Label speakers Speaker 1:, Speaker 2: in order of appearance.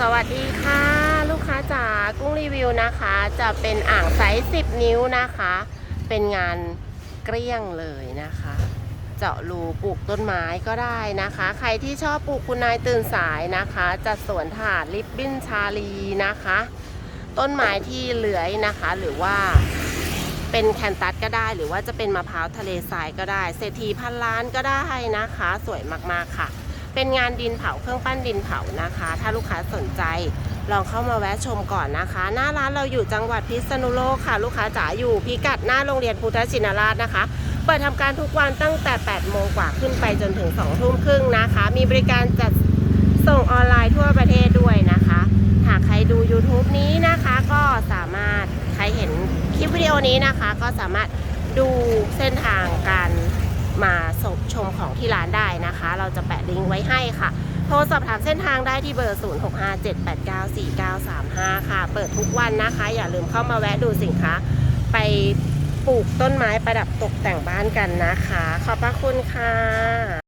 Speaker 1: สวัสดีค่ะ ลูกค้าจ๋ากุ้งรีวิวนะคะ จะเป็นอ่างไซส์10 นิ้วนะคะ เป็นงานเกลี้ยงเลยนะคะ เจาะรูปลูกต้นไม้ก็ได้นะคะ ใครที่ชอบปลูกคุณนายตื่นสายนะคะ จัดสวนถาดริบบิ้นชาลีนะคะ ต้นไม้ที่เลื้อยนะคะ หรือว่าเป็นแคนตัสก็ได้ หรือว่าจะเป็นมะพร้าวทะเลทรายก็ได้เศรษฐีพันล้านก็ได้นะคะ สวยมากๆค่ะ เป็นงานดินเผาเครื่องปั้นดินเผานะคะ ถ้าลูกค้าสนใจลองเข้ามาแวะชมก่อนนะคะ หน้าร้านเราอยู่จังหวัดพิษณุโลกค่ะ ลูกค้าจ๋าอยู่พิกัดหน้าโรงเรียนพุทธชินราชนะคะ เปิดทำการทุกวันตั้งแต่ 8 โมงกว่าขึ้นไปจนถึง 2 ทุ่มครึ่งนะคะ มีบริการจัดส่งออนไลน์ทั่วประเทศด้วยนะคะ หากใครดู YouTube นี้นะคะก็สามารถใครเห็นคลิปวิดีโอนี้นะคะ ก็สามารถดูเส้นทาง ชมของที่ร้านได้นะคะ เราจะแปะลิงก์ไว้ให้ค่ะ โทรสอบถามเส้นทางได้ที่เบอร์ 0657894935 ค่ะ เปิดทุกวันนะคะ อย่าลืมเข้ามาแวะดูสินค้า ไปปลูกต้นไม้ประดับตกแต่งบ้านกันนะคะ ขอบพระคุณค่ะ